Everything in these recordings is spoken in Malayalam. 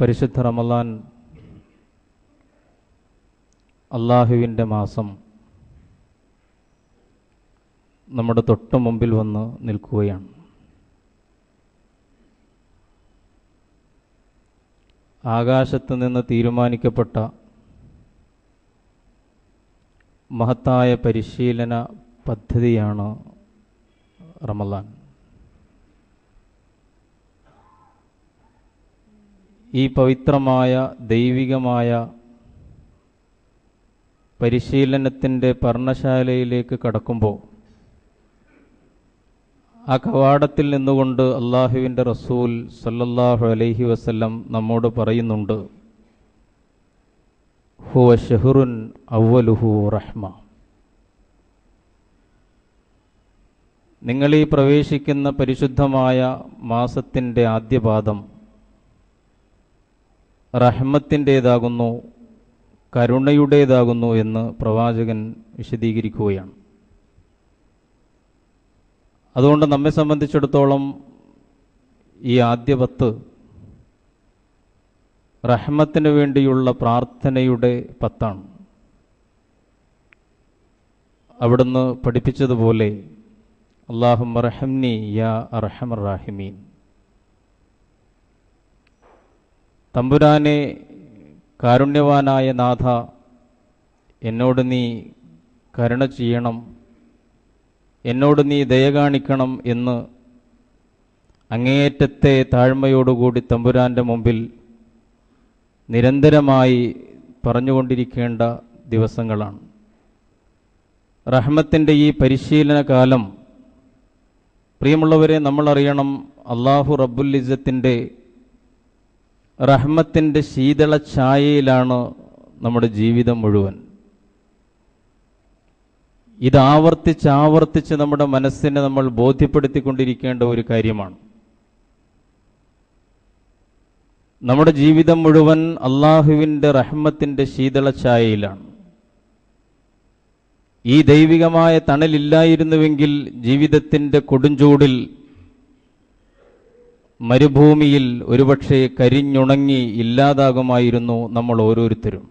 പരിശുദ്ധ റമലാൻ അള്ളാഹുവിന്റെ മാസം നമ്മുടെ തൊട്ട് മുമ്പിൽ വന്ന് നിൽക്കുകയാണ്. ആകാശത്ത് നിന്ന് തീരുമാനിക്കപ്പെട്ട മഹത്തായ പരിശീലന പദ്ധതിയാണ് റമലാൻ ഈ പവിത്രമായ ദൈവികമായ പരിശീലനത്തിന്റെ പർണശാലയിലേക്ക് കടക്കുമ്പോൾ ആ കവാടത്തിൽ നിന്നുകൊണ്ട് അള്ളാഹുവിന്റെ റസൂൽ സല്ലല്ലാഹു അലൈഹി വസല്ലം നമ്മോട് പറയുന്നുണ്ട് ഹുവ ഷെഹുറുൻ അവലുഹു റഹ്മ. നിങ്ങളീ പ്രവേശിക്കുന്ന പരിശുദ്ധമായ മാസത്തിന്റെ ആദ്യപാദം റഹ്മത്തിന്റേതാകുന്നു കരുണയുടേതാകുന്നു എന്ന് പ്രവാചകൻ വിശദീകരിക്കുകയാണ്. അതുകൊണ്ട് നമ്മെ സംബന്ധിച്ചിടത്തോളം ഈ ആദ്യ പത്ത് റഹ്മത്തിന് വേണ്ടിയുള്ള പ്രാർത്ഥനയുടെ പത്താണ്. അവിടുന്ന് പഠിപ്പിച്ചതുപോലെ അള്ളാഹു യാ അർഹമർ റാഹിമീൻ. തമ്പുരാനെ കാരുണ്യവാനായ നാഥ എന്നോട് നീ കരുണ ചെയ്യണം എന്നോട് നീ ദയ കാണിക്കണം എന്ന് അങ്ങേയറ്റത്തെ താഴ്മയോടുകൂടി തമ്പുരാന്റെ മുമ്പിൽ നിരന്തരമായി പറഞ്ഞുകൊണ്ടിരിക്കേണ്ട ദിവസങ്ങളാണ്. റഹ്മത്തിന്റെ ഈ പരിശീലന കാലം പ്രിയമുള്ളവരെ നമ്മളറിയണം അള്ളാഹു റബ്ബുല്ലിസത്തിന്റെ റഹ്മത്തിന്റെ ശീതള ഛായയിലാണ് നമ്മുടെ ജീവിതം മുഴുവൻ. ഇത് ആവർത്തിച്ച് ആവർത്തിച്ച് നമ്മുടെ മനസ്സിനെ നമ്മൾ ബോധ്യപ്പെടുത്തിക്കൊണ്ടിരിക്കേണ്ട ഒരു കാര്യമാണ്. നമ്മുടെ ജീവിതം മുഴുവൻ അള്ളാഹുവിന്റെ റഹ്മത്തിന്റെ ശീതള ഛായയിലാണ്. ഈ ദൈവികമായ തണലില്ലായിരുന്നുവെങ്കിൽ ജീവിതത്തിന്റെ കൊടുംചൂടിൽ മരുഭൂമിയിൽ ഒരുപക്ഷെ കരിഞ്ഞുണങ്ങി ഇല്ലാതാകുമായിരുന്നു നമ്മൾ ഓരോരുത്തരും.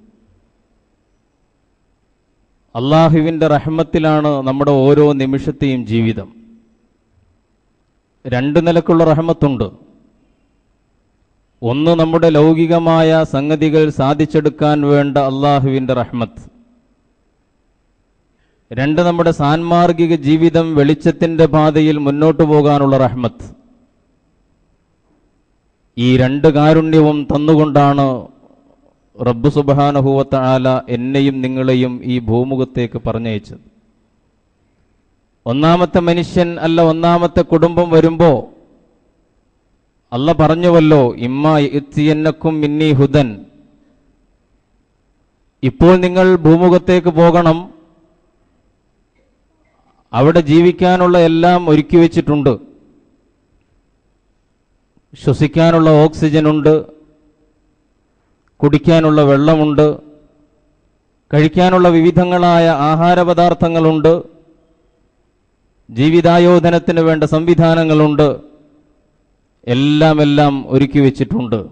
അള്ളാഹുവിന്റെ റഹ്മത്തിലാണ് നമ്മുടെ ഓരോ നിമിഷത്തെയും ജീവിതം. രണ്ട് നിലക്കുള്ള റഹ്മത്തുണ്ട്. ഒന്ന് നമ്മുടെ ലൗകികമായ സംഗതികൾ സാധിച്ചെടുക്കാൻ വേണ്ട അള്ളാഹുവിന്റെ റഹ്മത്ത്. രണ്ട് നമ്മുടെ സാൻമാർഗിക ജീവിതം വെളിച്ചത്തിന്റെ പാതയിൽ മുന്നോട്ടു പോകാനുള്ള റഹ്മത്ത്. ഈ രണ്ട് കാരുണ്യവും തന്നുകൊണ്ടാണ് റബ്ബു സുബാനഹുവത്ത ആല എന്നെയും നിങ്ങളെയും ഈ ഭൂമുഖത്തേക്ക് പറഞ്ഞയച്ചത്. ഒന്നാമത്തെ മനുഷ്യൻ അല്ല ഒന്നാമത്തെ കുടുംബം വരുമ്പോ അല്ല പറഞ്ഞുവല്ലോ ഇമ്മ എത്തിയെന്നക്കും മിന്നി ഹുദൻ. ഇപ്പോൾ നിങ്ങൾ ഭൂമുഖത്തേക്ക് പോകണം. അവിടെ ജീവിക്കാനുള്ള എല്ലാം ഒരുക്കി വെച്ചിട്ടുണ്ട്. ശ്വസിക്കാനുള്ള ഓക്സിജൻ ഉണ്ട് കുടിക്കാനുള്ള വെള്ളമുണ്ട് കഴിക്കാനുള്ള വിവിധങ്ങളായ ആഹാരപദാർത്ഥങ്ങളുണ്ട് ജീവിതായോധനത്തിന് വേണ്ട സംവിധാനങ്ങളുണ്ട് എല്ലാം എല്ലാം ഒരുക്കി വെച്ചിട്ടുണ്ട്.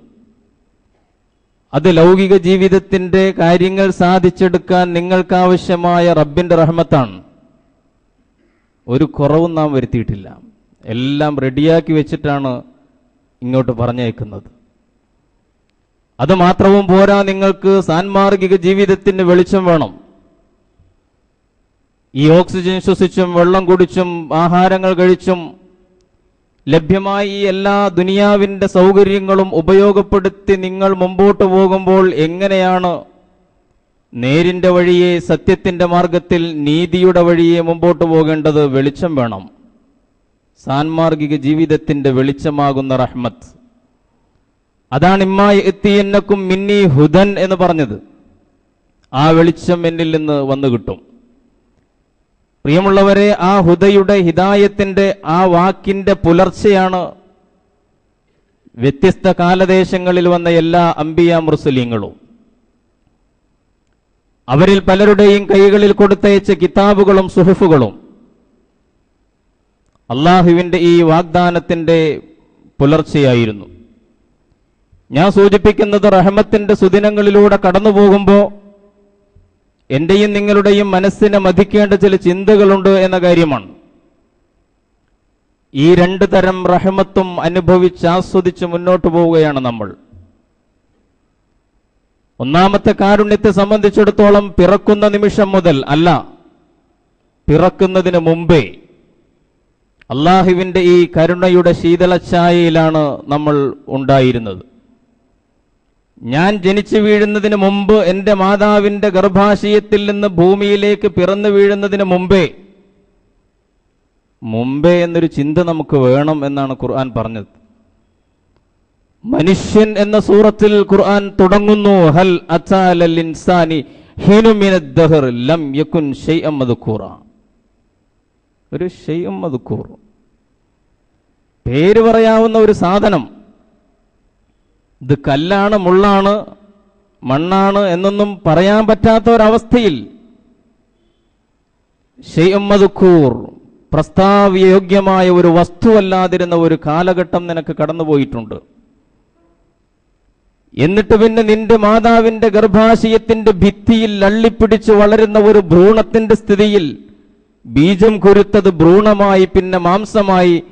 അത് ലൗകിക ജീവിതത്തിന്റെ കാര്യങ്ങൾ സാധിച്ചെടുക്കാൻ നിങ്ങൾക്കാവശ്യമായ റബ്ബിന്റെ റഹ്മത്താണ്. ഒരു കുറവും നാം വരുത്തിയിട്ടില്ല. എല്ലാം റെഡിയാക്കി വെച്ചിട്ടാണ് ഇങ്ങോട്ട് പറഞ്ഞേക്കുന്നത്. അത് മാത്രവും പോരാ നിങ്ങൾക്ക് സാൻമാർഗിക ജീവിതത്തിന് വെളിച്ചം വേണം. ഈ ഓക്സിജൻ ശ്വസിച്ചും വെള്ളം കുടിച്ചും ആഹാരങ്ങൾ കഴിച്ചും ലഭ്യമായ ഈ എല്ലാ ദുനിയാവിന്റെ സൗകര്യങ്ങളും ഉപയോഗപ്പെടുത്തി നിങ്ങൾ മുമ്പോട്ട് പോകുമ്പോൾ എങ്ങനെയാണ് നേരിന്റെ വഴിയെ സത്യത്തിന്റെ മാർഗത്തിൽ നീതിയുടെ വഴിയെ മുമ്പോട്ട് പോകേണ്ടത് വെളിച്ചം വേണം. സാൻമാർഗിക ജീവിതത്തിന്റെ വെളിച്ചമാകുന്ന റഹ്മത്ത്. അതാണ് ഇമ്മായി എത്തിയെന്നക്കും മിന്നി ഹുദൻ എന്ന് പറഞ്ഞത്. ആ വെളിച്ചം എന്നിൽ നിന്ന് വന്നു കിട്ടും. പ്രിയമുള്ളവരെ ആ ഹുദയുടെ ഹിതായത്തിന്റെ ആ വാക്കിന്റെ പുലർച്ചയാണ് വ്യത്യസ്ത കാലദേശങ്ങളിൽ വന്ന എല്ലാ അംബിയ മുർസലീങ്ങളും. അവരിൽ പലരുടെയും കൈകളിൽ കൊടുത്തയച്ച കിതാബുകളും സുഹഫുകളും അള്ളാഹുവിന്റെ ഈ വാഗ്ദാനത്തിന്റെ പുലർച്ചയായിരുന്നു. ഞാൻ സൂചിപ്പിക്കുന്നത് റഹമത്തിന്റെ സുദിനങ്ങളിലൂടെ കടന്നു പോകുമ്പോൾ എന്റെയും നിങ്ങളുടെയും മനസ്സിനെ മതിക്കേണ്ട ചില ചിന്തകളുണ്ട് എന്ന കാര്യമാണ്. ഈ രണ്ട് തരം റഹമത്തും അനുഭവിച്ച് ആസ്വദിച്ച് മുന്നോട്ട് പോവുകയാണ് നമ്മൾ. ഒന്നാമത്തെ കാരുണ്യത്തെ സംബന്ധിച്ചിടത്തോളം പിറക്കുന്ന നിമിഷം മുതൽ അല്ല പിറക്കുന്നതിന് മുമ്പേ അള്ളാഹുവിന്റെ ഈ കരുണയുടെ ശീതളഛായയിലാണ് നമ്മൾ ഉണ്ടായിരുന്നത്. ഞാൻ ജനിച്ചു വീഴുന്നതിന് മുമ്പ് എന്റെ മാതാവിന്റെ ഗർഭാശയത്തിൽ നിന്ന് ഭൂമിയിലേക്ക് പിറന്നു വീഴുന്നതിന് മുമ്പേ മുമ്പേ എന്നൊരു ചിന്ത നമുക്ക് വേണം എന്നാണ് ഖുർആൻ പറഞ്ഞത്. മനുഷ്യൻ എന്ന സൂറത്തിൽ ഖുർആൻ തുടങ്ങുന്നു ഹൽ അച്ചാലിൻസാനി ഇൻസാനി ലം ദഹർ ലം അമ്മദ് ഖുറാൻ ഒരു ഷെയ്യും മതുക്കൂർ പേര് പറയാവുന്ന ഒരു സാധനം. ഇത് കല്ലാണ് മുള്ളാണ് മണ്ണാണ് എന്നൊന്നും പറയാൻ പറ്റാത്ത ഒരവസ്ഥയിൽ ഷെയ്യും മതുക്കൂർ പ്രസ്താവയോഗ്യമായ ഒരു വസ്തുവല്ലാതിരുന്ന ഒരു കാലഘട്ടം നിനക്ക് കടന്നുപോയിട്ടുണ്ട്. എന്നിട്ട് പിന്നെ നിന്റെ മാതാവിന്റെ ഗർഭാശയത്തിന്റെ ഭിത്തിയിൽ അള്ളിപ്പിടിച്ച് വളരുന്ന ഒരു ഭ്രൂണത്തിന്റെ സ്ഥിതിയിൽ ബീജം കുരുത്തത് ഭ്രൂണമായി പിന്നെ മാംസമായി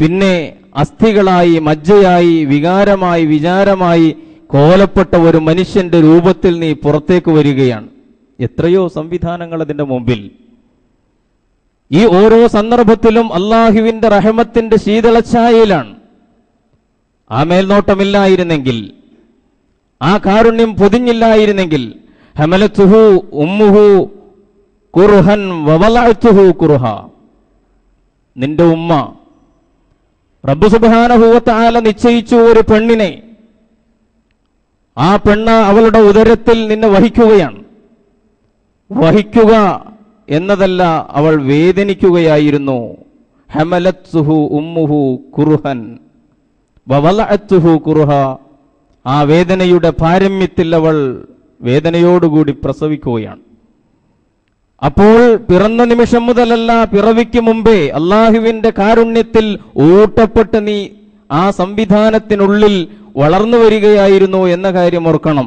പിന്നെ അസ്ഥികളായി മജ്ജയായി വികാരമായി വിചാരമായി കോലപ്പെട്ട ഒരു മനുഷ്യന്റെ രൂപത്തിൽ നീ പുറത്തേക്ക് വരികയാണ്. എത്രയോ സംവിധാനങ്ങൾ അതിന്റെ മുമ്പിൽ. ഈ ഓരോ സന്ദർഭത്തിലും അള്ളാഹുവിന്റെ റഹമത്തിന്റെ ശീതളഛായയിലാണ്. ആ മേൽനോട്ടമില്ലായിരുന്നെങ്കിൽ ആ കാരുണ്യം പൊതിഞ്ഞില്ലായിരുന്നെങ്കിൽ ഹമലത്തുഹു ഉമ്മുഹു കുർഹൻ വവലഅത്തുഹു കുർഹ നിന്റെ ഉമ്മ. റബ്ബു സുബാനഹൂവത്താല നിശ്ചയിച്ചു ഒരു പെണ്ണിനെ. ആ പെണ്ണ് അവളുടെ ഉദരത്തിൽ നിന്നെ വഹിക്കുകയാണ്. വഹിക്കുക എന്നതല്ല അവൾ വേദനിക്കുകയായിരുന്നു. ഹെമലത്സുഹു ഉമ്മുഹു കുറുഹൻ. വവലഅത്തുഹു കുറുഹ. ആ വേദനയുടെ പാരമ്യത്തിൽ അവൾ വേദനയോടുകൂടി പ്രസവിക്കുകയാണ്. അപ്പോൾ പിറന്ന നിമിഷം മുതലല്ല പിറവിക്ക് മുമ്പേ അള്ളാഹുവിന്റെ കാരുണ്യത്തിൽ ഊട്ടപ്പെട്ട് നീ ആ സംവിധാനത്തിനുള്ളിൽ വളർന്നു വരികയായിരുന്നു എന്ന കാര്യം ഓർക്കണം.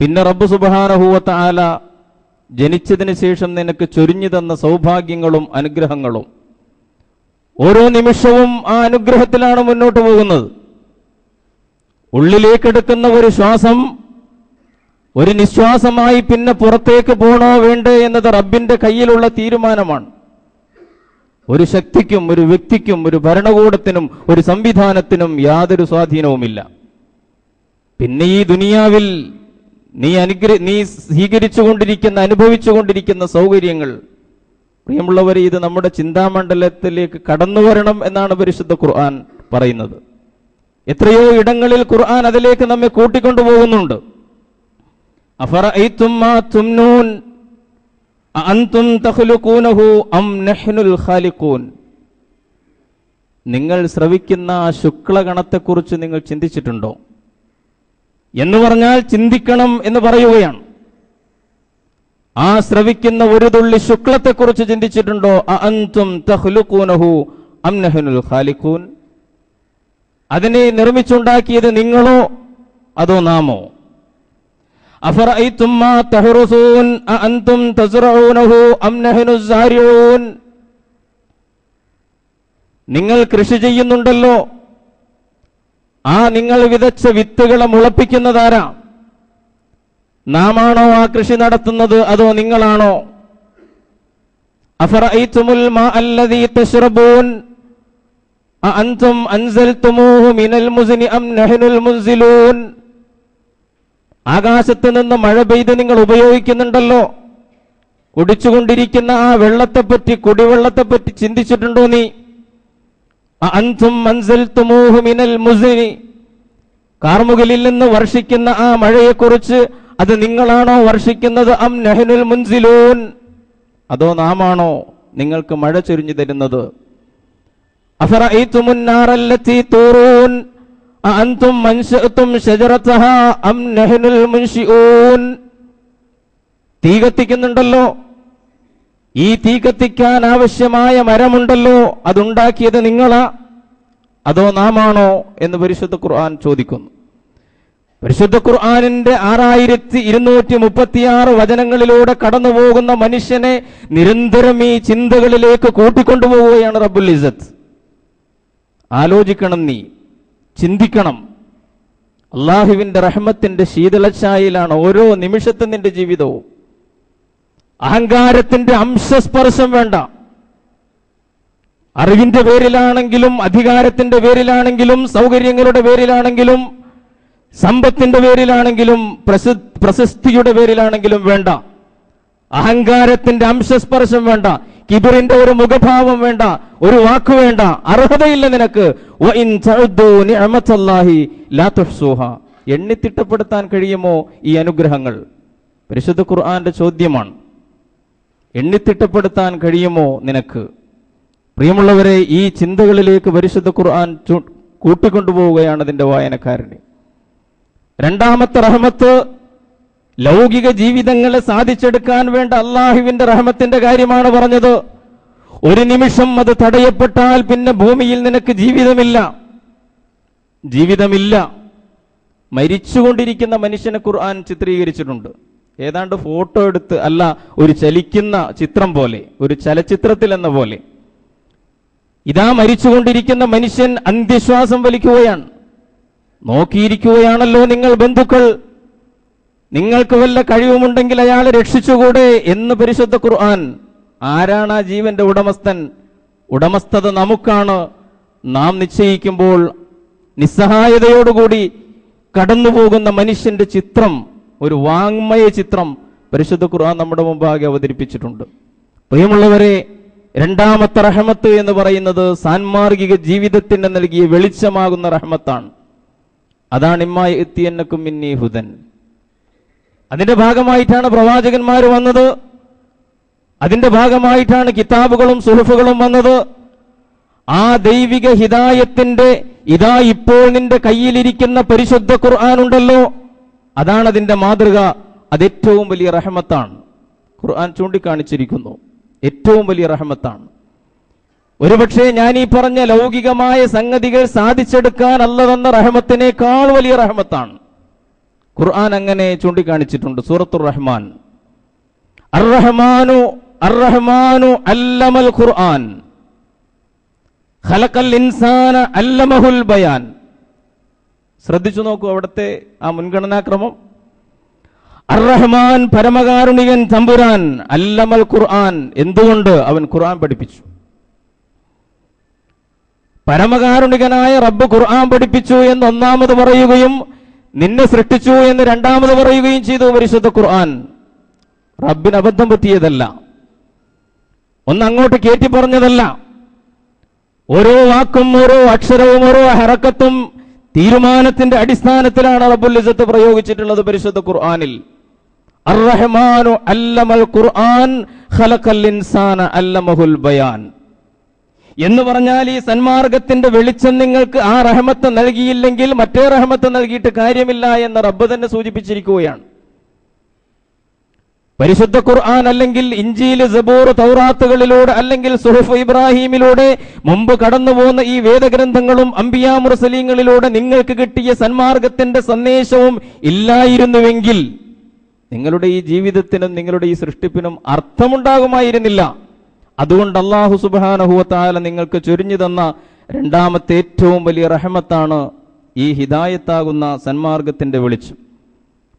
പിന്നെ റബ്ബ് സുബാനഹൂവത്ത ആല ജനിച്ചതിന് ശേഷം നിനക്ക് ചൊരിഞ്ഞു തന്ന സൗഭാഗ്യങ്ങളും അനുഗ്രഹങ്ങളും. ഓരോ നിമിഷവും ആ അനുഗ്രഹത്തിലാണ് മുന്നോട്ട് പോകുന്നത്. ഉള്ളിലേക്കെടുക്കുന്ന ഒരു ശ്വാസം ഒരു നിശ്വാസമായി പിന്നെ പുറത്തേക്ക് പോണോ വേണ്ടേ എന്നത് റബ്ബിന്റെ കയ്യിലുള്ള തീരുമാനമാണ്. ഒരു ശക്തിക്കും ഒരു വ്യക്തിക്കും ഒരു ഭരണകൂടത്തിനും ഒരു സംവിധാനത്തിനും യാതൊരു സ്വാധീനവുമില്ല. പിന്നെ ഈ ദുനിയാവിൽ നീ അനുഗ്ര നീ സ്വീകരിച്ചുകൊണ്ടിരിക്കുന്ന അനുഭവിച്ചുകൊണ്ടിരിക്കുന്ന സൗകര്യങ്ങൾ പ്രിയമുള്ളവരെ ഇത് നമ്മുടെ ചിന്താമണ്ഡലത്തിലേക്ക് കടന്നു വരണം എന്നാണ് പരിശുദ്ധ ഖുർആൻ പറയുന്നത്. എത്രയോ ഇടങ്ങളിൽ ഖുർആൻ അതിലേക്ക് നമ്മെ കൂട്ടിക്കൊണ്ടുപോകുന്നുണ്ട് അഫറഅയ്തും മാ തുംനൂൻ അഅൻതും തഖ്ലുഖൂനഹു അം നഹ്നുൽ ഖാലിഖൂൻ നിങ്ങൾ ശ്രവിക്കുന്ന ആ ശുക്ലഗണത്തെക്കുറിച്ച് നിങ്ങൾ ചിന്തിച്ചിട്ടുണ്ടോ? എന്ന് പറഞ്ഞാൽ ചിന്തിക്കണം എന്ന് പറയുകയാണ്. ആ ശ്രവിക്കുന്ന ഒരു തുള്ളി ശുക്ലത്തെക്കുറിച്ച് ചിന്തിച്ചിട്ടുണ്ടോ? അം നഹ്നുൽ ഖാലിഖൂൻ? അതിനെ നിർമ്മിച്ചുണ്ടാക്കിയത് നിങ്ങളോ അതോ നാമോ? أفرأيتم ما تحرثون أأنتم تزرعونه أم نحن الزارعون നിങ്ങൾ കൃഷി ചെയ്യുന്നുണ്ടല്ലോ ആ നിങ്ങൾ വിതച്ച വിത്തുകളെ മുളപ്പിക്കുന്നതാരാ നാമാണോ ആ കൃഷി നടത്തുന്നത് അതോ നിങ്ങളാണോ അഫറഅയ്തുമുൽ മാ അല്ലദീ തശ്റബൂൻ അഅൻതും അൻസൽതുമൂഹു മിനൽ മുസ്നി അം നഹ്നുൽ മുൻസിലൂൻ ആകാശത്ത് നിന്ന് മഴ പെയ്ത് നിങ്ങൾ ഉപയോഗിക്കുന്നുണ്ടല്ലോ. കുടിച്ചുകൊണ്ടിരിക്കുന്ന ആ വെള്ളത്തെപ്പറ്റി കുടിവെള്ളത്തെപ്പറ്റി ചിന്തിച്ചിട്ടുണ്ടോ നീ? മൻസൽത്തുമൂഹു മിനൽ മുസ്നി കാർമുകിലിൽ നിന്ന് വർഷിക്കുന്ന ആ മഴയെക്കുറിച്ച് അത് നിങ്ങളാണോ വർഷിക്കുന്നത്? അം നഹ്നുൽ മുൻസിലൂൻ. അതോ നാമാണോ നിങ്ങൾക്ക് മഴ ചൊരിഞ്ഞു തരുന്നത്? അഫറ ഈ നാറല്ലത്തി തൂറൂൻ. أأنتم منشأتم شجرتها أم نحن المنشئون തീ കത്തിക്കുന്നുണ്ടല്ലോ ഈ തീ കത്തിക്കാൻ ആവശ്യമായ മരമുണ്ടല്ലോ അതുണ്ടാക്കിയത് നിങ്ങളാ അതോ നാമാണോ എന്ന് പരിശുദ്ധ ഖുർആൻ ചോദിക്കുന്നു പരിശുദ്ധ ഖുർആാനിന്റെ ആറായിരത്തി ഇരുന്നൂറ്റി മുപ്പത്തിയാറ് വചനങ്ങളിലൂടെ കടന്നു പോകുന്ന മനുഷ്യനെ നിരന്തരം ഈ ചിന്തകളിലേക്ക് കൂട്ടിക്കൊണ്ടുപോവുകയാണ് റബ്ബുൽ ഇസത്ത് ആലോചിക്കണം നീ ചിന്തിക്കണം. അള്ളാഹുവിന്റെ റഹ്മത്തിന്റെ ശീതളച്ചായയിലാണ് ഓരോ നിമിഷത്തും നിന്റെ ജീവിതവും. അഹങ്കാരത്തിന്റെ അംശസ്പർശം വേണ്ട. അറിവിന്റെ പേരിലാണെങ്കിലും അധികാരത്തിന്റെ പേരിലാണെങ്കിലും സൗകര്യങ്ങളുടെ പേരിലാണെങ്കിലും സമ്പത്തിന്റെ പേരിലാണെങ്കിലും പ്രശസ്തിയുടെ പേരിലാണെങ്കിലും വേണ്ട. അഹങ്കാരത്തിന്റെ അംശസ്പർശം വേണ്ട. കിബിറിന്റെ ഒരു മുഖഭാവം വേണ്ട ഒരു വാക്ക് വേണ്ട അർഹതയില്ല നിനക്ക്. എണ്ണിത്തിട്ടപ്പെടുത്താൻ കഴിയുമോ ഈ അനുഗ്രഹങ്ങൾ? പരിശുദ്ധ ഖുർആന്റെ ചോദ്യമാണ്. എണ്ണിത്തിട്ടപ്പെടുത്താൻ കഴിയുമോ നിനക്ക്? പ്രിയമുള്ളവരെ ഈ ചിന്തകളിലേക്ക് പരിശുദ്ധ ഖുർആൻ കൂട്ടിക്കൊണ്ടുപോവുകയാണ് അതിന്റെ വായനക്കാരനെ. രണ്ടാമത്തെ റഹ്മത്ത് ലൗകിക ജീവിതങ്ങളെ സാധിച്ചെടുക്കാൻ വേണ്ട അള്ളാഹുവിന്റെ റഹമത്തിന്റെ കാര്യമാണ് പറഞ്ഞത്. ഒരു നിമിഷം അത് തടയപ്പെട്ടാൽ പിന്നെ ഭൂമിയിൽ നിനക്ക് ജീവിതമില്ല. ജീവിതമില്ല. മരിച്ചുകൊണ്ടിരിക്കുന്ന മനുഷ്യനെ ഖുർആൻ ചിത്രീകരിച്ചിട്ടുണ്ട്. ഏതാണ്ട് ഫോട്ടോ എടുത്ത് അല്ല ഒരു ചലിക്കുന്ന ചിത്രം പോലെ ഒരു ചലച്ചിത്രത്തിൽ എന്ന പോലെ. ഇതാ മരിച്ചുകൊണ്ടിരിക്കുന്ന മനുഷ്യൻ അന്ത്യശ്വാസം വലിക്കുകയാണ്. നോക്കിയിരിക്കുകയാണല്ലോ നിങ്ങൾ ബന്ധുക്കൾ. നിങ്ങൾക്ക് വല്ല കഴിവുമുണ്ടെങ്കിൽ അയാളെ രക്ഷിച്ചുകൂടെ എന്ന് പരിശുദ്ധ ഖുർആൻ ആരാണ് ആ ജീവന്റെ ഉടമസ്ഥൻ? ഉടമസ്ഥത നമുക്കാണ്. നാം നിശ്ചയിക്കുമ്പോൾ നിസ്സഹായതയോടുകൂടി കടന്നുപോകുന്ന മനുഷ്യന്റെ ചിത്രം ഒരു വാങ്മയ ചിത്രം പരിശുദ്ധ ഖുർആൻ നമ്മുടെ മുമ്പാകെ അവതരിപ്പിച്ചിട്ടുണ്ട്. പ്രിയമുള്ളവരെ രണ്ടാമത്തെ റഹമത്ത് എന്ന് പറയുന്നത് സാൻമാർഗിക ജീവിതത്തിന് നൽകിയ വെളിച്ചമാകുന്ന റഹമത്താണ്. അതാണ് ഇമ്മായി എത്തിയെന്നക്കും മിന്നി ഹുദൻ അതിന്റെ ഭാഗമായിട്ടാണ് പ്രവാചകന്മാർ വന്നത്. അതിന്റെ ഭാഗമായിട്ടാണ് കിതാബുകളും സുഹൃഫുകളും വന്നത്. ആ ദൈവിക ഹിതായത്തിന്റെ ഇതാ ഇപ്പോൾ നിന്റെ കയ്യിലിരിക്കുന്ന പരിശുദ്ധ ഖുർആൻ ഉണ്ടല്ലോ. അതാണ് അതിന്റെ മാതൃക. അത് ഏറ്റവും വലിയ റഹമത്താണ്. ഖുർആൻ ചൂണ്ടിക്കാണിച്ചിരിക്കുന്നു. ഏറ്റവും വലിയ റഹമത്താണ്. ഒരുപക്ഷെ ഞാൻ ഈ പറഞ്ഞ ലൗകികമായ സംഗതികൾ സാധിച്ചെടുക്കാൻ അല്ല റഹമത്തിനേക്കാൾ വലിയ റഹമത്താണ്. ഖുർആൻ അങ്ങനെ ചൂണ്ടിക്കാണിച്ചിട്ടുണ്ട്. സൂറത്തുർ റഹ്മാൻ. അർ റഹ്മാനു അർ റഹ്മാനു അല്ലമൽ ഖുർആൻ. ഖലഖൽ ഇൻസാന അല്ലമഹുൽ ബയാൻ. ശ്രദ്ധിച്ചു നോക്കൂ അവിടുത്തെ ആ മുൻഗണനാക്രമം. അർ റഹ്മാൻ പരമകാരുണികൻ തമ്പുരാൻ അല്ലമൽ ഖുർആൻ എന്തുകൊണ്ട് അവൻ ഖുർആൻ പഠിപ്പിച്ചു? പരമകാരുണികനായ റബ്ബ് ഖുർആൻ പഠിപ്പിച്ചു എന്ന് ഒന്നാമത് പറയുകയും നിന്നെ സൃഷ്ടിച്ചു എന്ന് രണ്ടാമത് പറയുകയും ചെയ്തു പരിശുദ്ധ ഖുർആൻ. റബ്ബിന് അബദ്ധം പറ്റിയതല്ല. ഒന്ന് അങ്ങോട്ട് കയറ്റി പറഞ്ഞതല്ല. ഓരോ വാക്കും ഓരോ അക്ഷരവും ഓരോ ഹറക്കത്തും തീരുമാനത്തിന്റെ അടിസ്ഥാനത്തിലാണ് റബ്ബുൽ ഇസത്ത് പ്രയോഗിച്ചിട്ടുള്ളത് പരിശുദ്ധ ഖുർആനിൽ. അല്ലമൽ ഖുർആൻ ഖലഖൽ ഇൻസാന അല്ലമഹുൽ ബയാൻ. എന്ന് പറഞ്ഞാൽ ഈ സന്മാർഗത്തിന്റെ വെളിച്ചം നിങ്ങൾക്ക് ആ റഹമത്ത് നൽകിയില്ലെങ്കിൽ മറ്റേ റഹമത്ത് നൽകിയിട്ട് കാര്യമില്ല എന്ന് റബ്ബ് തന്നെ സൂചിപ്പിച്ചിരിക്കുകയാണ്. പരിശുദ്ധ ഖുർആൻ അല്ലെങ്കിൽ ഇഞ്ചിയിൽ സബൂർ തൗറാത്തുകളിലൂടെ അല്ലെങ്കിൽ സുഹഫ് ഇബ്രാഹിമിലൂടെ മുമ്പ് കടന്നുപോകുന്ന ഈ വേദഗ്രന്ഥങ്ങളും അംബിയാ മുർസലീങ്ങളിലൂടെ നിങ്ങൾക്ക് കിട്ടിയ സന്മാർഗത്തിന്റെ സന്ദേശവും ഇല്ലായിരുന്നുവെങ്കിൽ നിങ്ങളുടെ ഈ ജീവിതത്തിനും നിങ്ങളുടെ ഈ സൃഷ്ടിപ്പിനും അർത്ഥമുണ്ടാകുമായിരുന്നില്ല. അതുകൊണ്ട് അള്ളാഹു സുബാനഹുവത്താല നിങ്ങൾക്ക് ചൊരിഞ്ഞു തന്ന രണ്ടാമത്തെ ഏറ്റവും വലിയ റഹമത്താണ് ഈ ഹിദായത്താകുന്ന സന്മാർഗത്തിന്റെ വെളിച്ചം.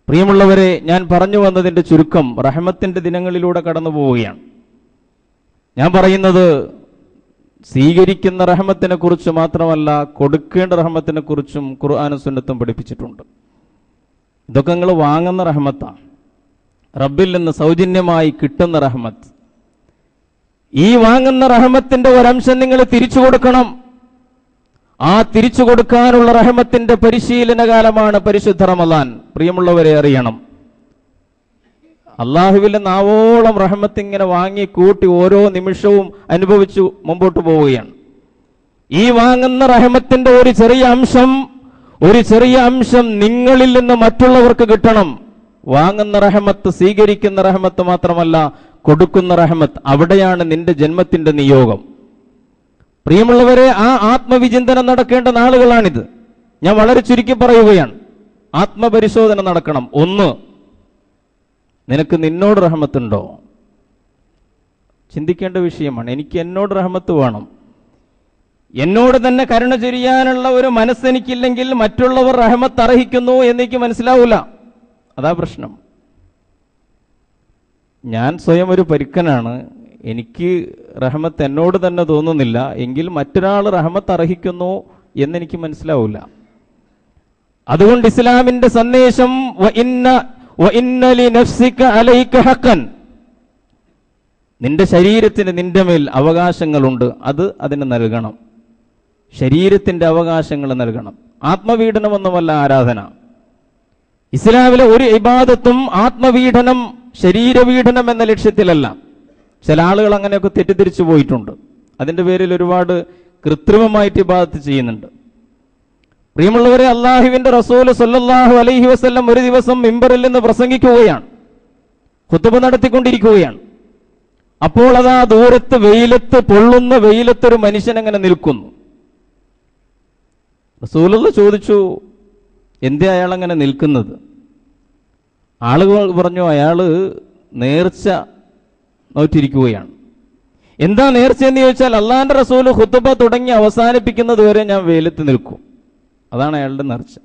പ്രിയമുള്ളവരെ ഞാൻ പറഞ്ഞു വന്നതിന്റെ ചുരുക്കം റഹമത്തിന്റെ ദിനങ്ങളിലൂടെ കടന്നു പോവുകയാണ്. ഞാൻ പറയുന്നത് സ്വീകരിക്കുന്ന റഹമത്തിനെ കുറിച്ച് മാത്രമല്ല കൊടുക്കേണ്ട റഹമത്തിനെ കുറിച്ചും ഖുർആാനും സുന്നത്തും പഠിപ്പിച്ചിട്ടുണ്ട്. ഇതൊക്കെ നിങ്ങൾ വാങ്ങുന്ന റഹമത്താണ്. റബ്ബിൽ നിന്ന് സൗജന്യമായി കിട്ടുന്ന റഹമത്ത്. ഈ വാങ്ങുന്ന റഹമത്തിന്റെ ഒരംശം നിങ്ങൾ തിരിച്ചു കൊടുക്കണം. ആ തിരിച്ചു കൊടുക്കാനുള്ള റഹമത്തിന്റെ പരിശീലന കാലമാണ് പരിശുദ്ധ റമദാൻ. പ്രിയമുള്ളവരെ അറിയണം. അള്ളാഹുവിലെ നാവോളം റഹമത്ത് ഇങ്ങനെ വാങ്ങി കൂട്ടി ഓരോ നിമിഷവും അനുഭവിച്ചു മുമ്പോട്ട് പോവുകയാണ്. ഈ വാങ്ങുന്ന റഹമത്തിന്റെ ഒരു ചെറിയ അംശം ഒരു ചെറിയ അംശം നിങ്ങളിൽ നിന്ന് മറ്റുള്ളവർക്ക് കിട്ടണം. വാങ്ങുന്ന റഹമത്ത് സ്വീകരിക്കുന്ന റഹമത്ത് മാത്രമല്ല കൊടുക്കുന്ന റഹമത്ത് അവിടെയാണ് നിന്റെ ജന്മത്തിന്റെ നിയോഗം. പ്രിയമുള്ളവരെ ആ ആത്മവിചിന്തനം നടക്കേണ്ട നാളുകളാണിത്. ഞാൻ വളരെ ചുരുക്കി പറയുകയാണ്. ആത്മപരിശോധന നടക്കണം. ഒന്ന് നിനക്ക് നിന്നോട് റഹമത്തുണ്ടോ? ചിന്തിക്കേണ്ട വിഷയമാണ്. എനിക്ക് എന്നോട് റഹമത്ത് വേണം. എന്നോട് തന്നെ കരുണ ചൊരിയാനുള്ള ഒരു മനസ്സെനിക്കില്ലെങ്കിൽ മറ്റുള്ളവർ റഹമത്ത് അർഹിക്കുന്നു എന്നെനിക്ക് മനസ്സിലാവൂല. അതാ പ്രശ്നം. ഞാൻ സ്വയം ഒരു പരുക്കനാണ്. എനിക്ക് റഹമത്ത് എന്നോട് തന്നെ തോന്നുന്നില്ല. എങ്കിൽ മറ്റൊരാൾ റഹമത്ത് അർഹിക്കുന്നു എന്നെനിക്ക് മനസ്സിലാവില്ല. അതുകൊണ്ട് ഇസ്ലാമിന്റെ സന്ദേശം നിന്റെ ശരീരത്തിന് നിന്റെ മേൽ അവകാശങ്ങളുണ്ട്. അത് അതിന് നൽകണം. ശരീരത്തിന്റെ അവകാശങ്ങൾ നൽകണം. ആത്മപീഡനമൊന്നുമല്ല ആരാധന. ഇസ്ലാമിലെ ഒരു ഇബാദത്തും ആത്മപീഡനം ശരീരപീഡനം എന്ന ലക്ഷ്യത്തിലല്ല. ചില ആളുകൾ അങ്ങനെയൊക്കെ തെറ്റിദ്ധരിച്ചു പോയിട്ടുണ്ട്. അതിന്റെ പേരിൽ ഒരുപാട് കൃത്രിമമായിട്ട് ഇബാദത്ത് ചെയ്യുന്നുണ്ട്. പ്രിയമുള്ളവരെ അള്ളാഹുവിന്റെ റസൂൽ സല്ലാഹു അലൈഹി വസ്ല്ലം ഒരു ദിവസം മിമ്പറിൽ നിന്ന് പ്രസംഗിക്കുകയാണ്. കുത്തുബ നടത്തിക്കൊണ്ടിരിക്കുകയാണ്. അപ്പോൾ അതാ ദൂരത്ത് വെയിലത്ത് പൊള്ളുന്ന വെയിലത്ത് ഒരു മനുഷ്യൻ അങ്ങനെ നിൽക്കുന്നു. റസൂലുള്ള ചോദിച്ചു എന്തേ അയാൾ അങ്ങനെ നിൽക്കുന്നത്? ആളുകൾ പറഞ്ഞു അയാൾ നേർച്ച നോറ്റിരിക്കുകയാണ്. എന്താ നേർച്ച എന്ന് ചോദിച്ചാൽ അള്ളാഹാന്റെ റസൂൽ ഹുത്തുബ തുടങ്ങി അവസാനിപ്പിക്കുന്നത് വരെ ഞാൻ വെയിലത്ത് നിൽക്കും. അതാണ് അയാളുടെ നേർച്ച.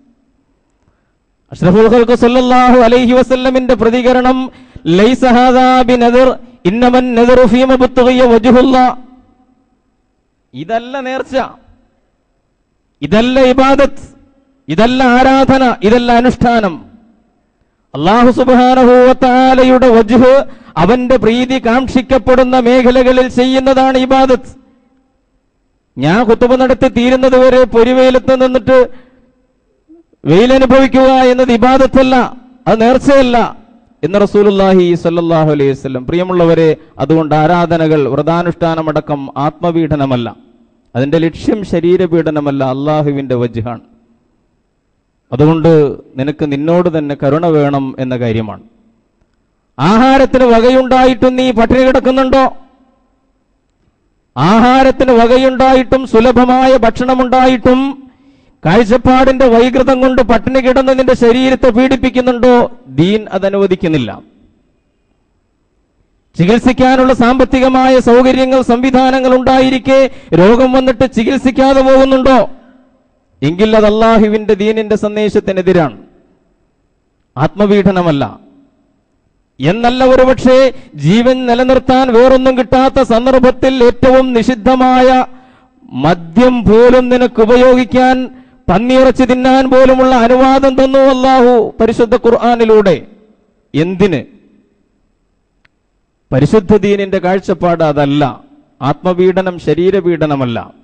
അഷ്റഫുൽ ഖൽഖ് സല്ലല്ലാഹു അലൈഹി വസല്ലമിന്റെ പ്രതികരണം ലൈസ ഹാദാ ബിനദർ നദറു ഫീ ഇതല്ല നേർച്ച. ഇതല്ല ഇബാദത്ത്. ഇതല്ല ആരാധന. ഇതല്ല അനുഷ്ഠാനം. അള്ളാഹു സുബാനഹൂവത്താലയുടെ വജുഹ് അവന്റെ പ്രീതി കാക്ഷിക്കപ്പെടുന്ന മേഖലകളിൽ ചെയ്യുന്നതാണ് ഇബാദത്ത്. ഞാൻ കുത്തുബ നടത്തി തീരുന്നത് വരെ പൊരിവെയിലത്ത് നിന്നിട്ട് വെയിലനുഭവിക്കുക എന്നത് ഇബാദത്തല്ല അത് നേർച്ചയല്ല എന്ന് റസൂലുല്ലാഹി സല്ലാഹു അലൈഹി വസല്ലം. പ്രിയമുള്ളവരെ അതുകൊണ്ട് ആരാധനകൾ വ്രതാനുഷ്ഠാനമടക്കം ആത്മപീഡനമല്ല. അതിന്റെ ലക്ഷ്യം ശരീരപീഡനമല്ല അള്ളാഹുവിന്റെ വജ്ഹാണ്. അതുകൊണ്ട് നിനക്ക് നിന്നോട് തന്നെ കരുണ വേണം എന്ന കാര്യമാണ്. ആഹാരത്തിന് വകയുണ്ടായിട്ടും നീ പട്ടിണി കിടക്കുന്നുണ്ടോ? ആഹാരത്തിന് വകയുണ്ടായിട്ടും സുലഭമായ ഭക്ഷണമുണ്ടായിട്ടും കാഴ്ചപ്പാടിന്റെ വൈകൃതം കൊണ്ട് പട്ടിണി കിടന്ന് നിന്റെ ശരീരത്തെ പീഡിപ്പിക്കുന്നുണ്ടോ? ദീൻ അതനുവദിക്കുന്നില്ല. ചികിത്സിക്കാനുള്ള സാമ്പത്തികമായ സൗകര്യങ്ങൾ സംവിധാനങ്ങൾ ഉണ്ടായിരിക്കെ രോഗം വന്നിട്ട് ചികിത്സിക്കാതെ പോകുന്നുണ്ടോ? എങ്കിൽ അത് അള്ളാഹുവിന്റെ ദീനിന്റെ സന്ദേശത്തിനെതിരാണ്. ആത്മപീഡനമല്ല. എന്നല്ല ഒരുപക്ഷെ ജീവൻ നിലനിർത്താൻ വേറൊന്നും കിട്ടാത്ത സന്ദർഭത്തിൽ ഏറ്റവും നിഷിദ്ധമായ മദ്യം പോലും നിനക്ക് ഉപയോഗിക്കാൻ പന്നിയിറച്ചി തിന്നാൻ പോലുമുള്ള അനുവാദം തന്നു അല്ലാഹു പരിശുദ്ധ ഖുർആാനിലൂടെ. എന്തിന്? പരിശുദ്ധ ദീനിന്റെ കാഴ്ചപ്പാട് അതല്ല. ആത്മപീഡനം ശരീരപീഡനമല്ല.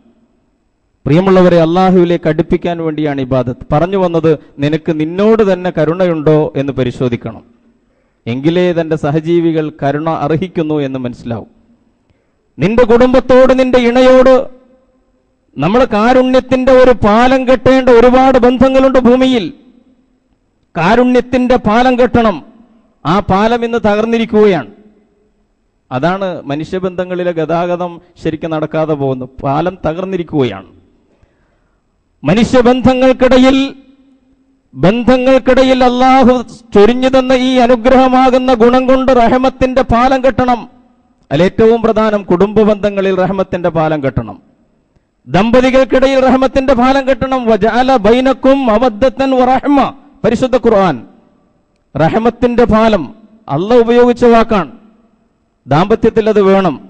പ്രിയമുള്ളവരെ അള്ളാഹുവിലേക്ക് അടുപ്പിക്കാൻ വേണ്ടിയാണ് ഇബാദത്ത്. പറഞ്ഞു വന്നത് നിനക്ക് നിന്നോട് തന്നെ കരുണയുണ്ടോ എന്ന് പരിശോധിക്കണം. എങ്കിലേ തന്റെ സഹജീവികൾ കരുണ അർഹിക്കുന്നു എന്ന് മനസ്സിലാവും. നിന്റെ കുടുംബത്തോട് നിന്റെ ഇണയോട് നമ്മൾ കാരുണ്യത്തിന്റെ ഒരു പാലം കെട്ടേണ്ട ഒരുപാട് ബന്ധങ്ങളുണ്ട് ഭൂമിയിൽ. കാരുണ്യത്തിന്റെ പാലം കെട്ടണം. ആ പാലം ഇന്ന് തകർന്നിരിക്കുകയാണ്. അതാണ് മനുഷ്യബന്ധങ്ങളിലെ ഗതാഗതം ശരിക്കും നടക്കാതെ പോകുന്നത്. പാലം തകർന്നിരിക്കുകയാണ്. മനുഷ്യബന്ധങ്ങൾക്കിടയിൽ ബന്ധങ്ങൾക്കിടയിൽ അള്ളാഹു ചൊരിഞ്ഞു തന്ന ഈ അനുഗ്രഹമാകുന്ന ഗുണം കൊണ്ട് റഹമത്തിന്റെ പാലം കെട്ടണം. ഏറ്റവും പ്രധാനം കുടുംബ ബന്ധങ്ങളിൽ റഹമത്തിന്റെ പാലം കെട്ടണം. ദമ്പതികൾക്കിടയിൽ റഹമത്തിന്റെ പാലം കെട്ടണം. വജാല ബൈനക്കും അവദ്ധത്തൻ റഹ്മ. പരിശുദ്ധ ഖുർആൻ. റഹമത്തിന്റെ പാലം അല്ല ഉപയോഗിച്ച വാക്കാണ്. ദാമ്പത്യത്തിൽ അത് വേണം.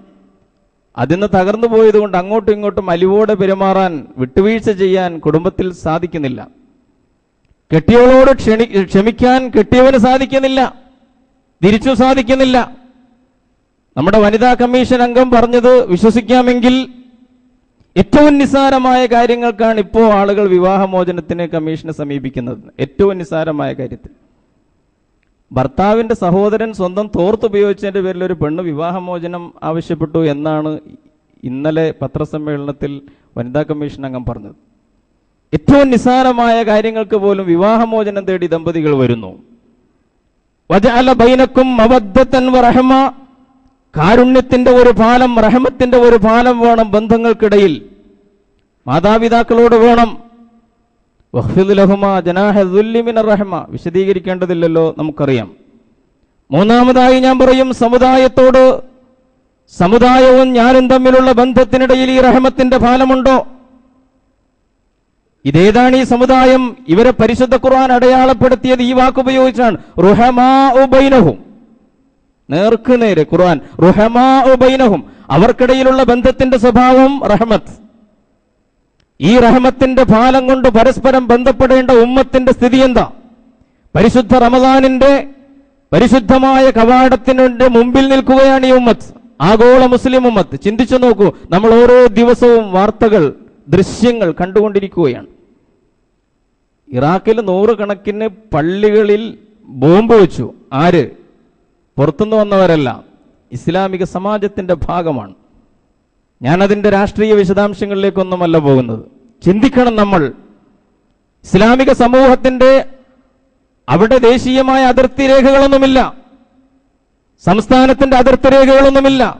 അതിന്ന് തകർന്നു പോയതുകൊണ്ട് അങ്ങോട്ടും ഇങ്ങോട്ടും അലിവോടെ പെരുമാറാൻ വിട്ടുവീഴ്ച ചെയ്യാൻ കുടുംബത്തിൽ സാധിക്കുന്നില്ല. കെട്ടിയവളോട് ക്ഷണി ക്ഷമിക്കാൻ കെട്ടിയവന് സാധിക്കുന്നില്ല. തിരിച്ചു സാധിക്കുന്നില്ല. നമ്മുടെ വനിതാ കമ്മീഷൻ അംഗം പറഞ്ഞത് വിശ്വസിക്കാമെങ്കിൽ ഏറ്റവും നിസ്സാരമായ കാര്യങ്ങൾക്കാണ് ഇപ്പോൾ ആളുകൾ വിവാഹമോചനത്തിന് കമ്മീഷനെ സമീപിക്കുന്നത്. ഏറ്റവും നിസ്സാരമായ കാര്യത്തിൽ. ഭർത്താവിന്റെ സഹോദരൻ സ്വന്തം തോർത്തുപയോഗിച്ചതിന്റെ പേരിൽ ഒരു പെണ്ണ് വിവാഹമോചനം ആവശ്യപ്പെട്ടു എന്നാണ് ഇന്നലെ പത്രസമ്മേളനത്തിൽ വനിതാ കമ്മീഷൻ അംഗം പറഞ്ഞത്. ഏറ്റവും നിസ്സാരമായ കാര്യങ്ങൾക്ക് പോലും വിവാഹമോചനം തേടി ദമ്പതികൾ വരുന്നു. ബൈനക്കും കാരുണ്യത്തിന്റെ ഒരു പാലം റഹമത്തിന്റെ ഒരു പാലം വേണം ബന്ധങ്ങൾക്കിടയിൽ. മാതാപിതാക്കളോട് വേണം റഹ്മ. വിശദീകരിക്കേണ്ടതില്ലല്ലോ നമുക്കറിയാം. മൂന്നാമതായി ഞാൻ പറയും സമുദായത്തോട് സമുദായവും ഞാനും തമ്മിലുള്ള ബന്ധത്തിനിടയിൽ ഈ റഹമത്തിന്റെ ഫലമുണ്ടോ? ഇതേതാണ് ഈ സമുദായം? ഇവരെ പരിശുദ്ധ ഖുർആൻ അടയാളപ്പെടുത്തിയത് ഈ വാക്കുപയോഗിച്ചാണ് റുഹമാ ഉബൈനഹും നേർക്ക് നേരെ ഖുർആൻ. റുഹമാ ഉബൈനഹും അവർക്കിടയിലുള്ള ബന്ധത്തിന്റെ സ്വഭാവം റഹമത്ത്. ഈ റഹമത്തിന്റെ ഫലം കൊണ്ട് പരസ്പരം ബന്ധപ്പെടേണ്ട ഉമ്മത്തിന്റെ സ്ഥിതി എന്താ? പരിശുദ്ധ റമദാനിന്റെ പരിശുദ്ധമായ കവാടത്തിന്റെ മുമ്പിൽ നിൽക്കുകയാണ് ഈ ഉമ്മത്ത്. ആഗോള മുസ്ലിം ഉമ്മത്ത്. ചിന്തിച്ചു നോക്കൂ നമ്മൾ ഓരോ ദിവസവും വാർത്തകൾ ദൃശ്യങ്ങൾ കണ്ടുകൊണ്ടിരിക്കുകയാണ്. ഇറാഖിൽ നൂറുകണക്കിന് പള്ളികളിൽ ബോംബ് വെച്ചു. ആര്? പുറത്തുനിന്ന് വന്നവരല്ല. ഇസ്ലാമിക സമാജത്തിന്റെ ഭാഗമാണ്. ഞാൻ അതിന്റെ രാഷ്ട്രീയ വിശദാംശങ്ങളിലേക്കൊന്നുമല്ല പോകുന്നത്. ചിന്തിക്കണം നമ്മൾ. ഇസ്ലാമിക സമൂഹത്തിന്റെ അവിടെ ദേശീയമായ അതിർത്തി രേഖകളൊന്നുമില്ല. സംസ്ഥാനത്തിന്റെ അതിർത്തി രേഖകളൊന്നുമില്ല.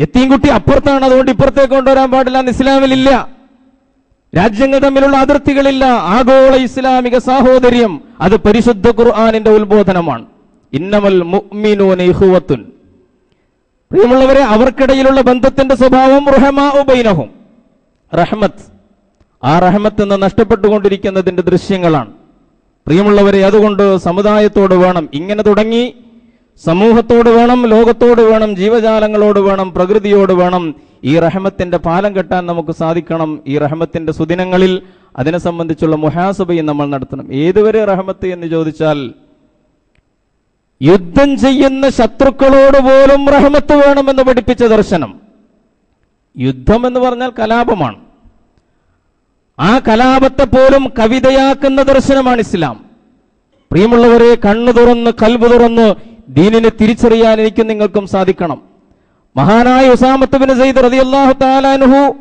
എത്തിയും അപ്പുറത്താണ് അതുകൊണ്ട് ഇപ്പുറത്തേക്ക് കൊണ്ടുവരാൻ പാടില്ല ഇസ്ലാമിലില്ല. രാജ്യങ്ങൾ തമ്മിലുള്ള അതിർത്തികളില്ല. ആഗോള ഇസ്ലാമിക സാഹോദര്യം അത് പരിശുദ്ധ ഖുർആാനിന്റെ ഉത്ബോധനമാണ്. ഇന്നമൽ മുഅ്മിനൂന ഇഖ്വത്തുൻ പ്രിയമുള്ളവരെ അവർക്കിടയിലുള്ള ബന്ധത്തിന്റെ സ്വഭാവം റുഹമാ റഹ്മത്ത്. ആ റഹ്മത്ത് എന്ന് നഷ്ടപ്പെട്ടുകൊണ്ടിരിക്കുന്നതിന്റെ ദൃശ്യങ്ങളാണ്. പ്രിയമുള്ളവരെ അതുകൊണ്ട് സമുദായത്തോട് വേണം ഇങ്ങനെ തുടങ്ങി. സമൂഹത്തോട് വേണം ലോകത്തോട് വേണം ജീവജാലങ്ങളോട് വേണം പ്രകൃതിയോട് വേണം ഈ റഹമത്തിന്റെ പാലം കെട്ടാൻ നമുക്ക് സാധിക്കണം. ഈ റഹമത്തിന്റെ സുദിനങ്ങളിൽ അതിനെ സംബന്ധിച്ചുള്ള മുഹാസഭയും നമ്മൾ നടത്തണം. ഏതുവരെ റഹമത്ത് എന്ന് ചോദിച്ചാൽ യുദ്ധം ചെയ്യുന്ന ശത്രുക്കളോട് പോലും റഹമത്ത് വേണമെന്ന് പഠിപ്പിച്ച ദർശനം. യുദ്ധം എന്ന് പറഞ്ഞാൽ കലാപമാണ്. ആ കലാപത്തെ പോലും കവിതയാക്കുന്ന ദർശനമാണ് ഇസ്ലാം. പ്രിയമുള്ളവരെ കണ്ണു തുറന്ന് കൽബ് തുറന്ന് ദീനിനെ തിരിച്ചറിയാൻ എനിക്കും നിങ്ങൾക്കും സാധിക്കണം. മഹാനായ ഉസാമത്ത് ബിൻ സയ്യിദ് റളിയല്ലാഹു താലാനുഹു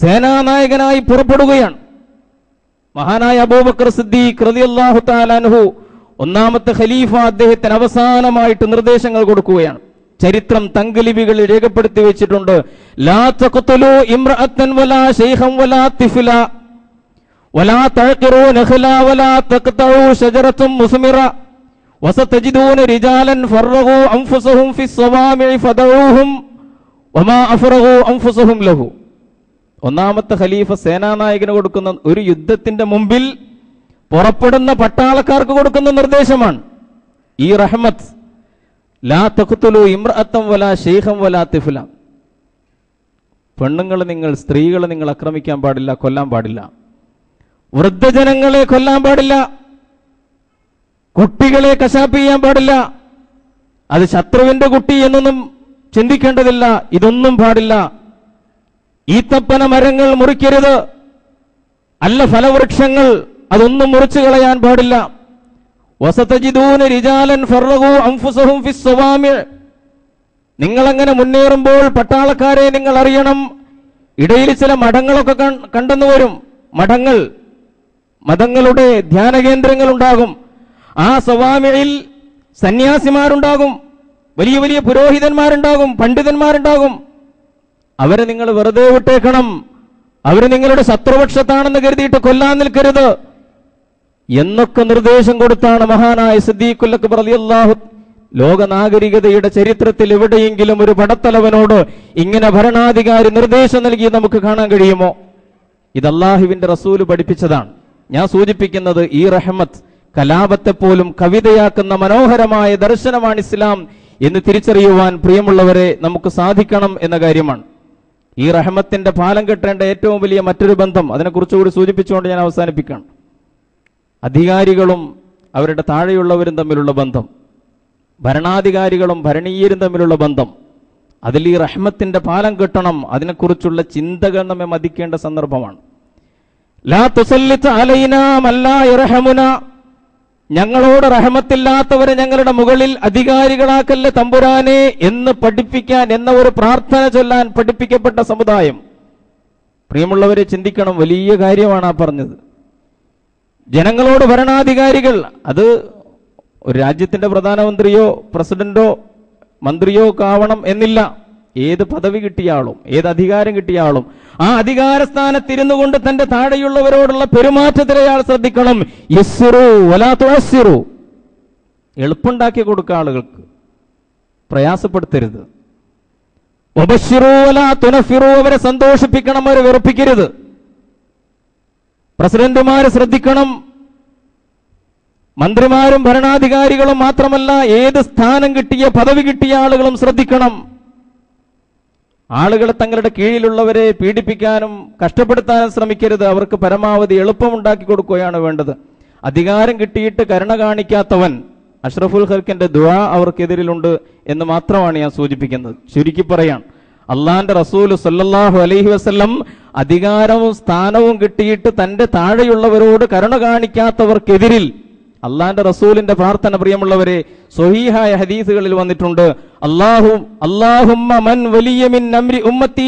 സേനാനായകനായി പുറപ്പെടുകയാണ്. മഹാനായ അബൂബക്കർ സിദ്ദീഖ് റളിയല്ലാഹു താലാനുഹു ഒന്നാമത്തെ ഖലീഫ അദ്ദേഹത്തിന് അവസാനമായിട്ട് നിർദ്ദേശങ്ങൾ കൊടുക്കുകയാണ്. ചരിത്രം തങ്കലിപികളിൽ രേഖപ്പെടുത്തി വെച്ചിട്ടുണ്ട്. ലാ വലാ വലാ വലാ വലാ തഖ്തഉ മുസ്മിറ. വസതജിദൂന റിജാലൻ വമാ ലഹു. ഒന്നാമത്തെ ഖലീഫ സേനാനായകന് കൊടുക്കുന്ന ഒരു യുദ്ധത്തിന്റെ മുമ്പിൽ പുറപ്പെടുന്ന പട്ടാളക്കാർക്ക് കൊടുക്കുന്ന നിർദ്ദേശമാണ്. ഈ റഹ്മത്ത് ലാ തഖ്തുലു ഇമ്രഅത്തം വലാ ശൈഖം വലാ തിഫ്ല പെണ്ണുങ്ങൾ നിങ്ങൾ സ്ത്രീകളെ നിങ്ങൾ ആക്രമിക്കാൻ പാടില്ല കൊല്ലാൻ പാടില്ല. വൃദ്ധജനങ്ങളെ കൊല്ലാൻ പാടില്ല. കുട്ടികളെ കശാപ്പ് ചെയ്യാൻ പാടില്ല. അത് ശത്രുവിന്റെ കുട്ടി എന്നൊന്നും ചിന്തിക്കേണ്ടതില്ല. ഇതൊന്നും പാടില്ല. ഈത്തപ്പന മരങ്ങൾ മുറിക്കരുത്. അല്ല ഫലവൃക്ഷങ്ങൾ അതൊന്നും മുറിച്ചു കളയാൻ പാടില്ല. അങ്ങനെ മുന്നേറുമ്പോൾ പട്ടാളക്കാരെ നിങ്ങൾ അറിയണം. ഇടയിൽ ചില മഠങ്ങളൊക്കെ കണ്ടെന്നു വരും. മഠങ്ങൾ മതങ്ങളുടെ ധ്യാന കേന്ദ്രങ്ങൾ ഉണ്ടാകും ആ സ്വാമിയിൽ സന്യാസിമാരുണ്ടാകും. വലിയ വലിയ പുരോഹിതന്മാരുണ്ടാകും പണ്ഡിതന്മാരുണ്ടാകും. അവരെ നിങ്ങൾ വെറുതെ വിട്ടേക്കണം. അവർ നിങ്ങളുടെ ശത്രുപക്ഷത്താണെന്ന് കരുതിയിട്ട് കൊല്ലാൻ നിൽക്കരുത്. എന്നൊക്കെ നിർദ്ദേശം കൊടുത്താണ് മഹാനായ സിദ്ദീഖുല്ലക്ക് റളിയല്ലാഹു ലോക നാഗരികതയുടെ ചരിത്രത്തിൽ എവിടെയെങ്കിലും ഒരു പടത്തലവനോട് ഇങ്ങനെ ഭരണാധികാരി നിർദ്ദേശം നൽകി നമുക്ക് കാണാൻ കഴിയുമോ? ഇത് അള്ളാഹുവിന്റെ റസൂൽ പഠിപ്പിച്ചതാണ്. ഞാൻ സൂചിപ്പിക്കുന്നത് ഈ റഹ്മത്ത് കലാപത്തെ പോലും കവിതയാക്കുന്ന മനോഹരമായ ദർശനമാണ് ഇസ്ലാം എന്ന് തിരിച്ചറിയുവാൻ പ്രിയമുള്ളവരെ നമുക്ക് സാധിക്കണം എന്ന കാര്യമാണ്. ഈ റഹ്മത്തിന്റെ പാലം കെട്ടേണ്ട ഏറ്റവും വലിയ മറ്റൊരു ബന്ധം അതിനെക്കുറിച്ചുകൂടി സൂചിപ്പിച്ചുകൊണ്ട് ഞാൻ അവസാനിപ്പിക്കണം അധികാരികളും അവരുടെ താഴെയുള്ളവരും തമ്മിലുള്ള ബന്ധം ഭരണാധികാരികളും ഭരണീയരും തമ്മിലുള്ള ബന്ധം അതിൽ ഈ റഹ്മത്തിന്റെ പാലം കിട്ടണം അതിനെക്കുറിച്ചുള്ള ചിന്തകൾ നമ്മെ മതിക്കേണ്ട സന്ദർഭമാണ്. ലാ മല്ലാ ഞങ്ങളോട് റഹമത്തില്ലാത്തവരെ ഞങ്ങളുടെ മുകളിൽ അധികാരികളാക്കല്ല തമ്പുരാനെ എന്ന് പഠിപ്പിക്കാൻ എന്ന ഒരു പ്രാർത്ഥന ചൊല്ലാൻ പഠിപ്പിക്കപ്പെട്ട സമുദായം. പ്രിയമുള്ളവരെ ചിന്തിക്കണം വലിയ കാര്യമാണ് ആ പറഞ്ഞത്. ജനങ്ങളോട് ഭരണാധികാരികൾ അത് ഒരു രാജ്യത്തിന്റെ പ്രധാനമന്ത്രിയോ പ്രസിഡന്റോ മന്ത്രിയോ ആവണം എന്നില്ല. ഏത് പദവി കിട്ടിയാളും ഏത് അധികാരം കിട്ടിയാളും ആ അധികാര സ്ഥാനത്തിരുന്നു കൊണ്ട് തന്റെ താഴെയുള്ളവരോടുള്ള പെരുമാറ്റത്തിൽ അയാൾ ശ്രദ്ധിക്കണം എളുപ്പുണ്ടാക്കി കൊടുക്ക ആളുകൾക്ക്. പ്രയാസപ്പെടുത്തരുത്. അവരെ സന്തോഷിപ്പിക്കണം അവരെ വെറുപ്പിക്കരുത്. പ്രസിഡന്റുമാര് ശ്രദ്ധിക്കണം. മന്ത്രിമാരും ഭരണാധികാരികളും മാത്രമല്ല ഏത് സ്ഥാനം കിട്ടിയ പദവി കിട്ടിയ ആളുകളും ശ്രദ്ധിക്കണം. ആളുകളെ തങ്ങളുടെ കീഴിലുള്ളവരെ പീഡിപ്പിക്കാനും കഷ്ടപ്പെടുത്താനും ശ്രമിക്കരുത്. അവർക്ക് പരമാവധി എളുപ്പമുണ്ടാക്കി കൊടുക്കുകയാണ് വേണ്ടത്. അധികാരം കിട്ടിയിട്ട് കരുണ കാണിക്കാത്തവൻ അഷ്റഫുൽ ഖൽക്കിന്റെ ദുആ അവർക്കെതിരിലുണ്ട് എന്ന് മാത്രമാണ് ഞാൻ സൂചിപ്പിക്കുന്നത്. ചുരുക്കി പറയാൻ അള്ളാന്റെ റസൂൽ സല്ലാഹു അലൈഹി വസ്ല്ലം അധികാരവും സ്ഥാനവും കിട്ടിയിട്ട് തന്റെ താഴെയുള്ളവരോട് കരുണ കാണിക്കാത്തവർക്കെതിരിൽ അള്ളാന്റെ റസൂലിന്റെ പ്രാർത്ഥന പ്രിയമുള്ളവരെ സൊഹീഹായ ഹദീസുകളിൽ വന്നിട്ടുണ്ട്. അല്ലാഹുമ്മ മൻ അംരി ഉമ്മത്തി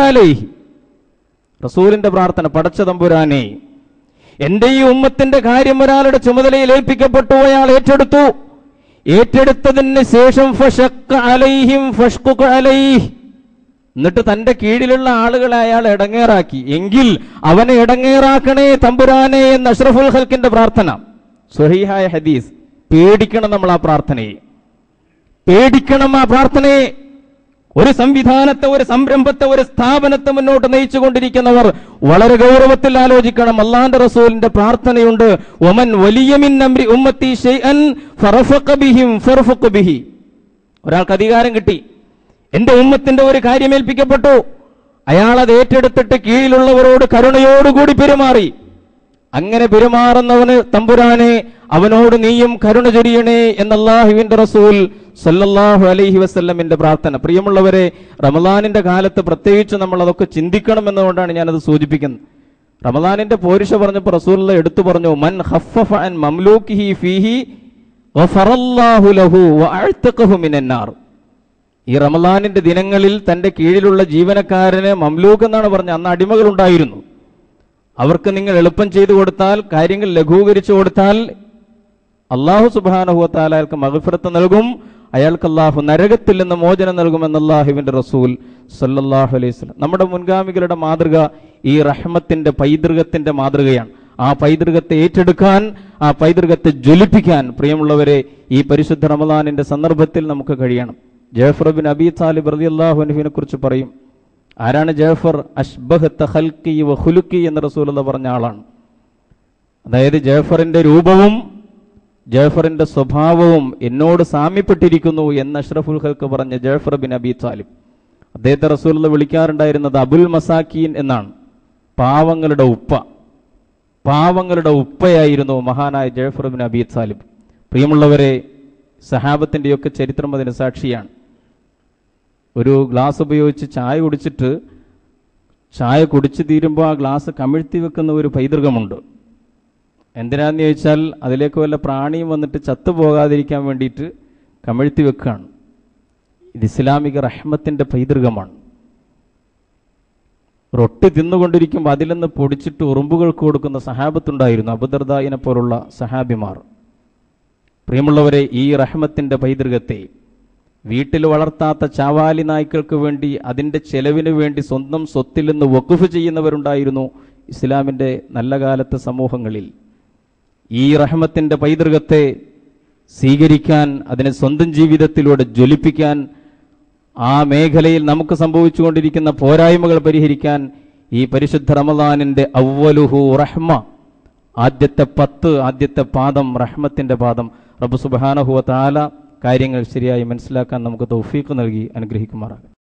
അലൈഹി. റസൂലിന്റെ പ്രാർത്ഥന പടച്ച തമ്പുരാനെ എന്റെ ഈ ഉമ്മത്തിന്റെ കാര്യം ഒരാളുടെ ചുമതലയിൽ ഏൽപ്പിക്കപ്പെട്ടു അയാൾ ഏറ്റെടുത്തു. ഏറ്റെടുത്തതിന് ശേഷം അലൈഹി എന്നിട്ട് തന്റെ കീഴിലുള്ള ആളുകളെ അയാൾ ഇടങ്ങേറാക്കി. എങ്കിൽ അവനെ ഇടങ്ങേറാക്കണേ തമ്പുരാനെ എന്ന് അഷ്റഫുൽ ഹൽക്കിന്റെ പ്രാർത്ഥന. സുഹീഹായ ഹദീസ്. പേടിക്കണം നമ്മൾ ആ പ്രാർത്ഥനയെ. പേടിക്കണം ആ പ്രാർത്ഥനയെ. ഒരു സംവിധാനത്തെ ഒരു സംരംഭത്തെ ഒരു സ്ഥാപനത്തെ മുന്നോട്ട് നയിച്ചുകൊണ്ടിരിക്കുന്നവർ വളരെ ഗൗരവത്തിൽ ആലോചിക്കണം. അള്ളാന്റെ റസൂലിന്റെ പ്രാർത്ഥനയുണ്ട്. ഒമൻ വലിയമിൻ ഉമ്മത്തി ഒരാൾക്ക് അധികാരം കിട്ടി. എന്റെ ഉമ്മത്തിന്റെ ഒരു കാര്യം ഏൽപ്പിക്കപ്പെട്ടു. അയാൾ അത് ഏറ്റെടുത്തിട്ട് കീഴിലുള്ളവരോട് കരുണയോടുകൂടി പെരുമാറി. അങ്ങനെ പെരുമാറുന്നവന് തമ്പുരാനെ അവനോട് നീയും കരുണ ചൊരിയണേ എന്നല്ലാഹുവിന്റെ റസൂൽ സല്ലല്ലാഹു അലൈഹി വസ്ല്ലമിന്റെ പ്രാർത്ഥന. പ്രിയമുള്ളവരെ റമദാനിന്റെ കാലത്ത് പ്രത്യേകിച്ച് നമ്മൾ അതൊക്കെ ചിന്തിക്കണം എന്നുകൊണ്ടാണ് ഞാനത് സൂചിപ്പിക്കുന്നത്. റമദാനിന്റെ പോരിഷ പറഞ്ഞപ്പോൾ റസൂൽ എടുത്തു പറഞ്ഞു മൻ ഹഫഫ അൻ മംലൂക്കിഹി ഫീഹി ഈ റമദാനിന്റെ ദിനങ്ങളിൽ തന്റെ കീഴിലുള്ള ജീവനക്കാരന് മംലൂക്ക് എന്നാണ് പറഞ്ഞത്. അന്ന് അടിമകൾ ഉണ്ടായിരുന്നു അവർക്ക് നിങ്ങൾ എളുപ്പം ചെയ്തു കൊടുത്താൽ കാര്യങ്ങൾ ലഘൂകരിച്ചു കൊടുത്താൽ അള്ളാഹു സുബാനഹുവത്താല അയാൾക്ക് മകഫിറത്ത് നൽകും. അയാൾക്ക് അള്ളാഹു നരകത്തിൽ നിന്ന് മോചനം നൽകുമെന്ന് അള്ളാഹുവിന്റെ റസൂൽ സല്ലാഹു അലൈഹി വസല്ലം. നമ്മുടെ മുൻഗാമികളുടെ മാതൃക ഈ റഹ്മത്തിന്റെ പൈതൃകത്തിന്റെ മാതൃകയാണ്. ആ പൈതൃകത്തെ ഏറ്റെടുക്കാൻ ആ പൈതൃകത്തെ ജ്വലിപ്പിക്കാൻ പ്രിയമുള്ളവരെ ഈ പരിശുദ്ധ റമദാനിന്റെ സന്ദർഭത്തിൽ നമുക്ക് കഴിയണം. ജഫർ ബിൻ അബി താലിബ് റതി അള്ളാഹുനുവിനെ കുറിച്ച് പറയും. ആരാണ് ജഹഫർ അഷ്ബഹത്ത് ഹൽക്കി വ ഹുലുക്കി എന്ന് റസൂലുള്ള പറഞ്ഞ ആളാണ്. അതായത് ജഹഫറിന്റെ രൂപവും ജഹഫറിന്റെ സ്വഭാവവും എന്നോട് സാമ്യപ്പെട്ടിരിക്കുന്നു എന്ന് അഷ്റഫുൽ ഹൽക്ക് പറഞ്ഞ ജഹഫർ ബിൻ അബി താലിബ്. അദ്ദേഹത്തെ റസൂലുള്ള വിളിക്കാറുണ്ടായിരുന്നത് അബുൽ മസാക്കീൻ എന്നാണ്. പാവങ്ങളുടെ ഉപ്പ. പാവങ്ങളുടെ ഉപ്പയായിരുന്നു മഹാനായ ജഹഫർ ബിൻ അബി താലിബ്. പ്രിയമുള്ളവരെ സഹാബത്തിന്റെയൊക്കെ ചരിത്രം അതിന് സാക്ഷിയാണ്. ഒരു ഗ്ലാസ് ഉപയോഗിച്ച് ചായ കുടിച്ചിട്ട് ചായ കുടിച്ചു തീരുമ്പോൾ ആ ഗ്ലാസ് കമിഴ്ത്തി വെക്കുന്ന ഒരു പൈതൃകമുണ്ട്. എന്തിനാന്ന് ചോദിച്ചാൽ അതിലേക്ക് വല്ല പ്രാണിയും വന്നിട്ട് ചത്തുപോകാതിരിക്കാൻ വേണ്ടിയിട്ട് കമിഴ്ത്തി വെക്കുകയാണ് ഇത് ഇസ്ലാമിക റഹ്മത്തിന്റെ പൈതൃകമാണ്. റൊട്ടി തിന്നുകൊണ്ടിരിക്കുമ്പോൾ അതിൽ നിന്ന് പൊടിച്ചിട്ട് ഉറുമ്പുകൾക്ക് കൊടുക്കുന്ന സഹാബത്തുണ്ടായിരുന്നു അബുദർദായിനെ പോലുള്ള സഹാബിമാർ. പ്രിയമുള്ളവരെ ഈ റഹ്മത്തിന്റെ പൈതൃകത്തെ വീട്ടിൽ വളർത്താത്ത ചാവാലി നായ്ക്കൾക്ക് വേണ്ടി അതിന്റെ ചെലവിന് വേണ്ടി സ്വന്തം സ്വത്തിൽ നിന്ന് വക്കുഫ് ചെയ്യുന്നവരുണ്ടായിരുന്നു ഇസ്ലാമിന്റെ നല്ല കാലത്തെ സമൂഹങ്ങളിൽ. ഈ റഹ്മത്തിന്റെ പൈതൃകത്തെ സ്വീകരിക്കാൻ അതിനെ സ്വന്തം ജീവിതത്തിലൂടെ ജ്വലിപ്പിക്കാൻ ആ മേഖലയിൽ നമുക്ക് സംഭവിച്ചുകൊണ്ടിരിക്കുന്ന പോരായ്മകൾ പരിഹരിക്കാൻ ഈ പരിശുദ്ധ റമദാനിന്റെ അവലുഹു റഹ്മ ആദ്യത്തെ പത്ത് ആദ്യത്തെ പാദം റഹ്മത്തിന്റെ പാദം. റബ്ബു സുബാനഹുവ താല കാര്യങ്ങൾ ശരിയായി മനസ്സിലാക്കാൻ നമുക്ക് തൗഫീഖ് നൽകി അനുഗ്രഹിക്കുമാറാകും